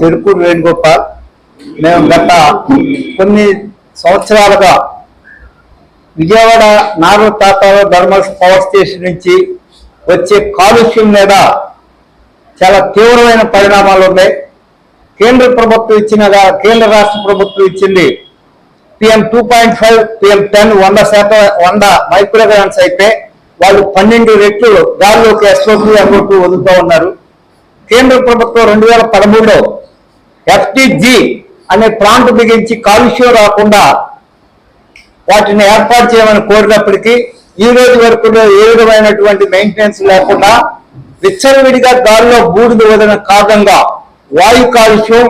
చెరుకూరు వేణుగోపాల్. మేము గత కొన్ని సంవత్సరాలుగా విజయవాడ నాలుగు తాతాలో ధర్మల్ పవర్ స్టేషన్ నుంచి వచ్చే కాలుష్యం మీద చాలా తీవ్రమైన పరిణామాలు ఉన్నాయి. కేంద్ర ప్రభుత్వం ఇచ్చిన కేంద్ర రాష్ట్ర ప్రభుత్వం ఇచ్చింది PM two point five PM ten వంద శాతం వంద మైక్రోగ్రామ్స్ అయితే వాళ్ళు పన్నెండు రెట్లు గాల్లోకి ఎస్ఓపి ఎంఓపి వదులుతూ ఉన్నారు. కేంద్ర ప్రభుత్వం రెండు వేల పదమూడులో ఎఫ్టిజి అనే ప్లాంట్ బిగించి కాలుష్యం రాకుండా వాటిని ఏర్పాటు చేయమని కోరినప్పటికీ ఈ రోజు వరకు ఏ విధమైనటువంటి మెయింటెనెన్స్ లేకుండా విచ్చలవిడిగా గాలిలో బూడిద వదిలిన కారణంగా వాయు కాలుష్యం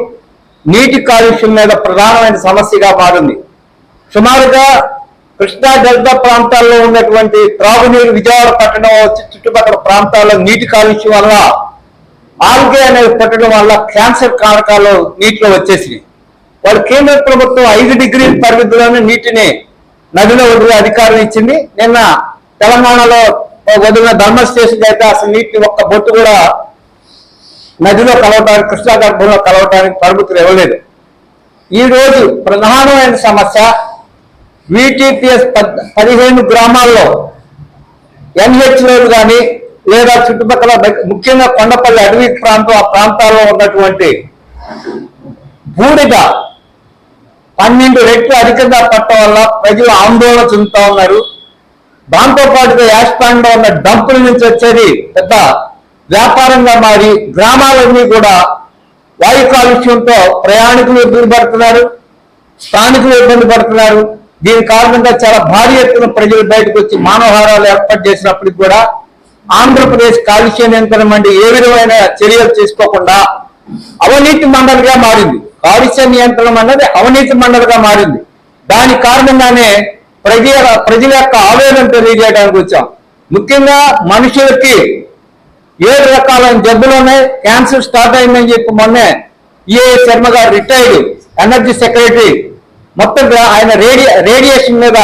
నీటి కాలుష్యం మీద ప్రధానమైన సమస్యగా మారింది. సుమారుగా కృష్ణా డెల్టా ప్రాంతాల్లో ఉన్నటువంటి త్రాగునీరు విజయవాడ పట్టణం చుట్టుపక్కల ప్రాంతాల్లో నీటి కాలుష్యం వల్ల ఆల్గే అనేది పెట్టడం వల్ల క్యాన్సర్ కారకాలు నీటిలో వచ్చేసినాయి. వాళ్ళు కేంద్ర ప్రభుత్వం ఐదు డిగ్రీల పరిమితిలోనే నీటిని నదిలో వదిలే అధికారం ఇచ్చింది. నిన్న తెలంగాణలో వదిలిన ధర్మ స్టేషన్ అయితే అసలు నీటిని ఒక్క బొట్టు కూడా నదిలో కలవటానికి కృష్ణా గర్భంలో కలవటానికి పరిమితులు ఇవ్వలేదు. ఈ రోజు ప్రధానమైన సమస్య విటిపిఎస్ పదిహేను గ్రామాల్లో ఎన్హెచ్ఓలు కానీ లేదా చుట్టుపక్కల ముఖ్యంగా కొండపల్లి అడవి ప్రాంతం ఆ ప్రాంతాల్లో ఉన్నటువంటి బూడిద పన్నెండు రెట్లు అధికంగా పట్టడం వల్ల ప్రజలు ఆందోళన చెందుతా ఉన్నారు. దాంతో పాటుగా యాష్పాండ్లో ఉన్న డంపుల నుంచి వచ్చేది పెద్ద వ్యాపారంగా మారి గ్రామాలన్నీ కూడా వాయు కాలుష్యంతో ప్రయాణికులు ఇబ్బంది పడుతున్నారు స్థానికులు ఇబ్బంది పడుతున్నారు. దీని కారణంగా చాలా భారీ ఎత్తున ప్రజలు బయటకు వచ్చి మానవహారాలు ఏర్పాటు చేసినప్పటికి కూడా ఆంధ్రప్రదేశ్ కాలుష్య నియంత్రణ మండలి ఏ విధమైన చర్యలు తీసుకోకుండా అవినీతి మండలిగా మారింది. కాలుష్య నియంత్రణ అన్నది అవినీతి మండలిగా మారింది. దాని కారణంగానే ప్రజల ప్రజల యొక్క ఆవేదన తెలియజేయడానికి వచ్చాం. ముఖ్యంగా మనుషులకి ఏడు రకాలైన జబ్బులోనే క్యాన్సర్ స్టార్ట్ అయిందని చెప్పి మొన్నే ఏ శర్మ గారు రిటైర్డ్ ఎనర్జీ సెక్రటరీ. మొత్తం ఆయన రేడియా రేడియేషన్ మీద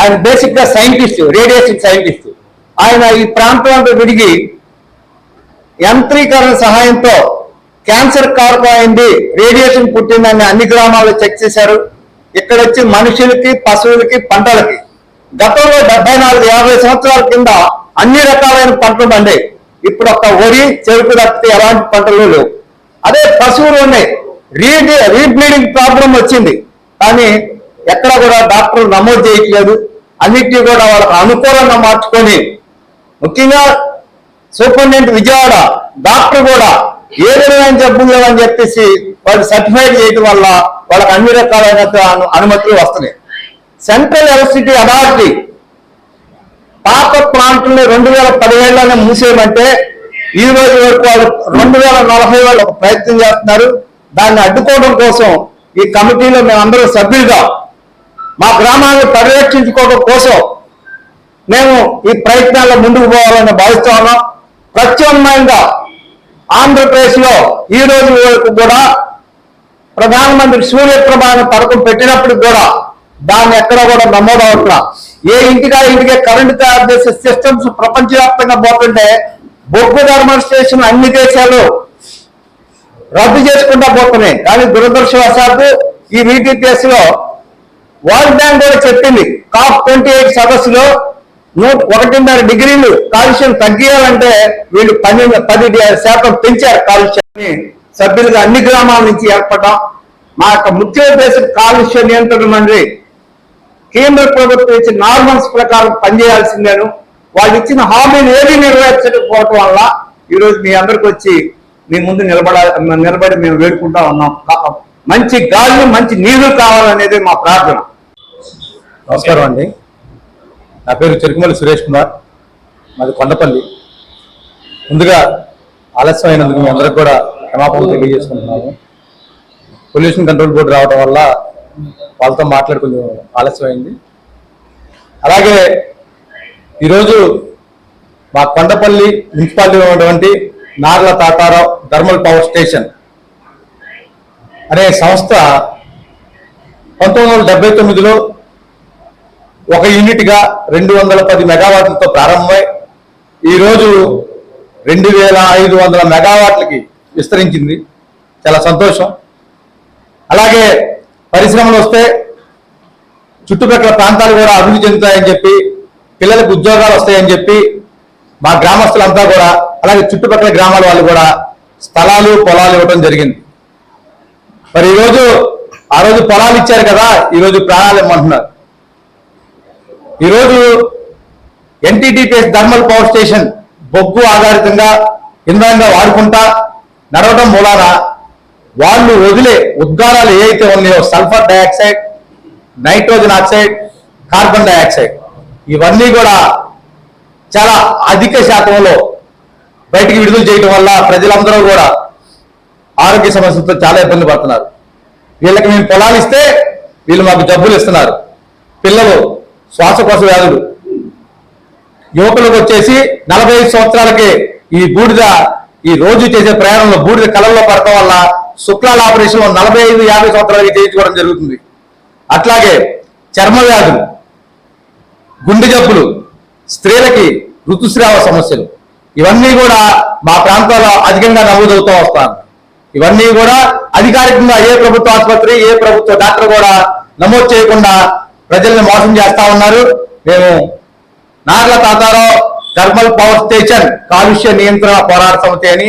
ఆయన బేసిక్గా సైంటిస్ట్ రేడియేషన్ సైంటిస్ట్. ఆయన ఈ ప్రాంతాలతో విడిగి యంత్రీకరణ సహాయంతో క్యాన్సర్ కారకమైంది రేడియేషన్ పుట్టిందని అన్ని గ్రామాల్లో చెక్ చేశారు. ఇక్కడ వచ్చి మనుషులకి పశువులకి పంటలకి. గతంలో డెబ్బై నాలుగు యాభై సంవత్సరాల కింద అన్ని రకాలైన పంటలు పండాయి ఇప్పుడు ఒక వరి చెరుకు తప్పితే ఎలాంటి పంటలు లేవు. అదే పశువులు ఉన్నాయి రీడ్ రీబ్లీడింగ్ ప్రాబ్లం వచ్చింది. కానీ ఎక్కడ కూడా డాక్టర్లు నమోదు చేయట్లేదు. అన్నిటినీ కూడా వాళ్ళకు అనుకూలంగా మార్చుకొని ముఖ్యంగా సూపరింటెండెంట్ విజయవాడ డాక్టర్ కూడా ఏ విధమైన జబ్బులు లేవని చెప్పేసి వాళ్ళు సర్టిఫైడ్ చేయడం వల్ల వాళ్ళకి అన్ని రకాలైన అనుమతులు వస్తున్నాయి. సెంట్రల్ ఎలక్ట్రిసిటీ అథారిటీ పాత ప్లాంట్ని రెండు వేల పదిహేడులోనే మూసేయమంటే ఈ రోజు వరకు వాళ్ళు రెండు వేల నలభై వాళ్ళు ఒక ప్రయత్నం చేస్తున్నారు. దాన్ని అడ్డుకోవడం కోసం ఈ కమిటీలో మేమందరం సభ్యులుగా మా గ్రామాన్ని పరిరక్షించుకోవడం కోసం మేము ఈ ప్రయత్నాల్లో ముందుకు పోవాలని భావిస్తా ఉన్నాం. ప్రత్యామ్నాయంగా ఆంధ్రప్రదేశ్లో ఈ రోజు వరకు కూడా ప్రధానమంత్రి సూర్యప్రభాని పథకం పెట్టినప్పుడు కూడా దాన్ని ఎక్కడ కూడా నమోదవుతున్నా ఏ ఇంటికా ఇంటికే కరెంటు తయారు చేసే సిస్టమ్స్ ప్రపంచవ్యాప్తంగా పోతుంటే బొగ్గు థర్మల్ స్టేషన్ అన్ని దేశాలు రద్దు చేసుకుంటా పోతున్నాయి. కానీ దురదృష్టవశాత్తు ఈ వీటీపీఎస్లో వరల్డ్ బ్యాంక్ కూడా చెప్పింది. కాప్ ట్వంటీ ఎయిట్ సదస్సులో నూట ఒకటిన్నర డిగ్రీలు కాలుష్యం తగ్గియాలంటే వీళ్ళు పన్నెండు పది శాతం పెంచారు కాలుష్యాన్ని. సభ్యులుగా అన్ని గ్రామాల నుంచి ఏర్పడడం. మా యొక్క ముఖ్య ఉద్దేశం కాలుష్య నియంత్రణ మండలి. కేంద్ర ప్రభుత్వం ఇచ్చిన నార్మల్స్ ప్రకారం పనిచేయాల్సిందేను. వాళ్ళు ఇచ్చిన హామీని ఏది నెరవేర్చకపోవటం వల్ల ఈరోజు మీ అందరికి వచ్చి మీ ముందు నిలబడ నిలబడి మేము వేడుకుంటా ఉన్నాం. మంచి గాలి మంచి నీళ్ళు కావాలనేది మా ప్రార్థన. నమస్కారం అండి. నా పేరు చెరుకుమల్లి సురేష్ కుమార్. మాది కొండపల్లి. ముందుగా ఆలస్యమైనందుకు మీ అందరికి కూడా క్షమాపణ తెలియజేసుకుంటున్నాము. పొల్యూషన్ కంట్రోల్ బోర్డు రావడం వల్ల వాళ్ళతో మాట్లాడి కొంచెం ఆలస్యమైంది. అలాగే ఈరోజు మా కొండపల్లి మున్సిపాలిటీలో ఉన్నటువంటి Narla Tatarao thermal power station అనే సంస్థ పంతొమ్మిది వందల డెబ్బై తొమ్మిదిలో ఒక యూనిట్గా రెండు వందల పది మెగావాట్లతో ప్రారంభమై ఈరోజు రెండు వేల ఐదు వందల మెగావాట్లకి విస్తరించింది. చాలా సంతోషం. అలాగే పరిశ్రమలు వస్తే చుట్టుపక్కల ప్రాంతాలు కూడా అభివృద్ధి చెందుతాయని చెప్పి పిల్లలకు ఉద్యోగాలు వస్తాయని చెప్పి మా గ్రామస్తులంతా కూడా అలాగే చుట్టుపక్కల గ్రామాల వాళ్ళు కూడా స్థలాలు పొలాలు ఇవ్వడం జరిగింది. మరి ఈరోజు ఆ రోజు పొలాలు ఇచ్చారు కదా ఈరోజు ప్రాణాలు ఇమ్మంటున్నారు ఈరోజు ఎన్టీటీపీఎస్ థర్మల్ పవర్ స్టేషన్ బొగ్గు ఆధారితంగా ఇంధనంగా వాడుకుంటా నడవడం మూలాన వాళ్ళు వదిలే ఉద్గారాలు ఏవైతే ఉన్నాయో sulphur dioxide nitrogen oxide carbon dioxide ఇవన్నీ కూడా చాలా అధిక శాతంలో బయటికి విడుదల చేయడం వల్ల ప్రజలందరూ కూడా ఆరోగ్య సమస్యలతో చాలా ఇబ్బంది పడుతున్నారు. వీళ్ళకి మేము పొలాలు ఇస్తే వీళ్ళు మాకు జబ్బులు ఇస్తున్నారు. పిల్లలు శ్వాసకోశ వ్యాధులు యువకులకు వచ్చేసి నలభై ఐదు సంవత్సరాలకి ఈ బూడిద ఈ రోజు చేసే ప్రయాణంలో బూడిద కళల్లో పడటం వల్ల శుక్లాల ఆపరేషన్ నలభై ఐదు యాభై సంవత్సరాలకి చేయించుకోవడం జరుగుతుంది. అట్లాగే చర్మ వ్యాధులు గుండె జబ్బులు స్త్రీలకి ఋతుస్రావ సమస్యలు. ఇవన్నీ కూడా మా ప్రాంతాల్లో అధికంగా నమోదవుతూ వస్తాను ఇవన్నీ కూడా అధికారికంగా ఏ ప్రభుత్వ ఆసుపత్రి ఏ ప్రభుత్వ డాక్టర్ కూడా నమోదు చేయకుండా ప్రజల్ని మోసం చేస్తా ఉన్నారు. మేము Narla Tatarao thermal power station కాలుష్య నియంత్రణ పోరాట సమితి అని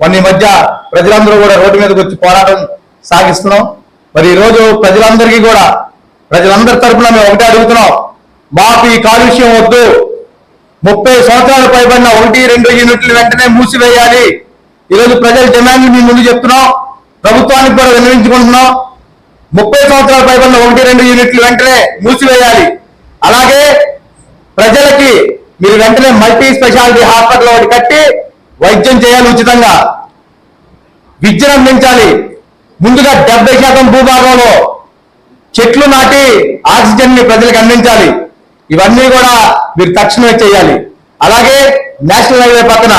మొన్న మధ్య ప్రజలందరూ కూడా రోడ్డు మీదకి వచ్చి పోరాటం సాగిస్తున్నాం. మరి ఈరోజు ప్రజలందరికీ కూడా ప్రజలందరి తరపున మేము ఒకటే అడుగుతున్నాం. మాకు ఈ కాలుష్యం వద్దు. ముప్పై సంవత్సరాలు పైబడిన ఒకటి రెండు యూనిట్లు వెంటనే మూసివేయాలి. ఈరోజు ప్రజల డిమాండ్లు మీ ముందు చెప్తున్నాం. ప్రభుత్వానికి కూడా విన్నవించుకుంటున్నాం. ముప్పై సంవత్సరాల పైబడిన ఒకటి రెండు యూనిట్లు వెంటనే మూసివేయాలి. అలాగే ప్రజలకి మీరు వెంటనే మల్టీ స్పెషాలిటీ హాస్పిటల్ ఒకటి కట్టి వైద్యం చేయాలి ఉచితంగా. విద్యను అందించాలి ముందుగా డెబ్బై శాతం భూభాగంలో చెట్లు నాటి ఆక్సిజన్ని ప్రజలకు అందించాలి. ఇవన్నీ కూడా మీరు తక్షణమే చేయాలి. అలాగే నేషనల్ హైవే పక్కన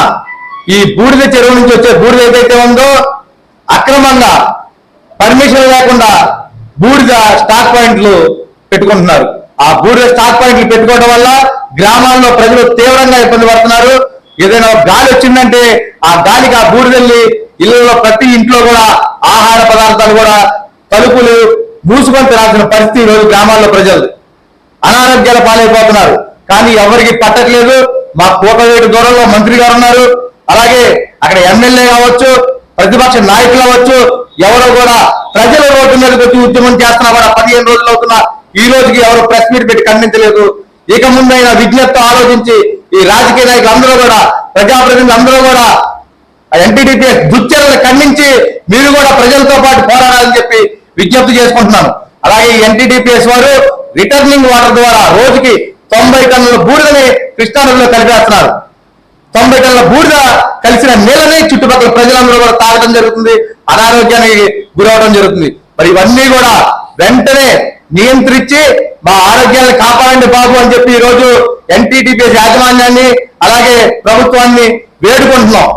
ఈ బూడిద చెరువు నుంచి వచ్చే బూడిద ఏదైతే ఉందో అక్రమంగా పర్మిషన్ లేకుండా బూడిద స్టాక్ పాయింట్లు పెట్టుకుంటున్నారు. ఆ బూడిద స్టాక్ పాయింట్లు పెట్టుకోవడం వల్ల గ్రామాల్లో ప్రజలు తీవ్రంగా ఇబ్బంది పడుతున్నారు. ఏదైనా గాలి వచ్చిందంటే ఆ గాలికి ఆ బూడిదల్లి ఇళ్ళలో ప్రతి ఇంట్లో కూడా ఆహార పదార్థాలు కూడా తలుపులు మూసుకొని తినాల్సిన పరిస్థితి ఈరోజు గ్రామాల్లో ప్రజలు అనారోగ్యాల పాలైపోతున్నారు. కానీ ఎవరికి పట్టట్లేదు. మా కోటవేటి దూరంలో మంత్రి గారు ఉన్నారు. అలాగే అక్కడ ఎమ్మెల్యే కావచ్చు ప్రతిపక్ష నాయకులు అవ్వచ్చు ఎవరో కూడా ప్రజల రోడ్డు మీదకి వచ్చి ఉద్యమం చేస్తున్నా కూడా పదిహేను రోజులు అవుతున్నా ఈ రోజుకి ఎవరు ప్రెస్ మీట్ పెట్టి ఖండించలేదు. ఇక ముందైనా విజ్ఞప్తి ఆలోచించి ఈ రాజకీయ నాయకులు అందరూ కూడా ప్రజాప్రతినిధులు అందరూ కూడా ఎన్టీడీపీ దుశ్చర్యలు ఖండించి మీరు కూడా ప్రజలతో పాటు పోరాడాలని చెప్పి విజ్ఞప్తి చేసుకుంటున్నాను. అలాగే ఎన్టీడీపీఎస్ వారు రిటర్నింగ్ వాటర్ ద్వారా రోజుకి తొంభై టన్నుల బూడిదని కృష్ణానదిలో కలిపేస్తున్నారు. తొంభై టన్నుల బూడిద కలిసిన నీళ్ళని చుట్టుపక్కల ప్రజలందరూ కూడా తాగడం జరుగుతుంది. అనారోగ్యానికి గురవడం జరుగుతుంది. మరి ఇవన్నీ కూడా వెంటనే నియంత్రించి మా ఆరోగ్యాన్ని కాపాడండి బాబు అని చెప్పి ఈ రోజు ఎన్టీటీపీఎస్ యాజమాన్యాన్ని అలాగే ప్రభుత్వాన్ని వేడుకుంటున్నాం.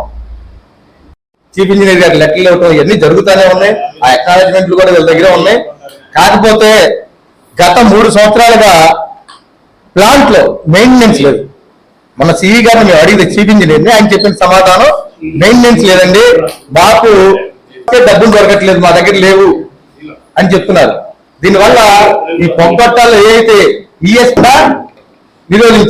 చీఫ్ ఇంజనీర్ గారి లెటర్లు ఇవ్వటం ఇవన్నీ జరుగుతూనే ఉన్నాయి. ఆ ఎక్నాలజ్మెంట్లు కూడా వీళ్ళ దగ్గర ఉన్నాయి. కాకపోతే గత మూడు సంవత్సరాలుగా ప్లాంట్లో మెయింటెనెన్స్ లేదు. మన సిఈ గారు మేము అడిగితే చీఫ్ ఇంజనీర్ని ఆయన చెప్పిన సమాధానం మెయింటెనెన్స్ లేదండి. మాకు డబ్బులు దొరకట్లేదు మా దగ్గర లేవు అని చెప్తున్నారు. దీనివల్ల ఈ పొంపట్టాలు ఏదైతే ఈఎస్ నిరోధించాయి.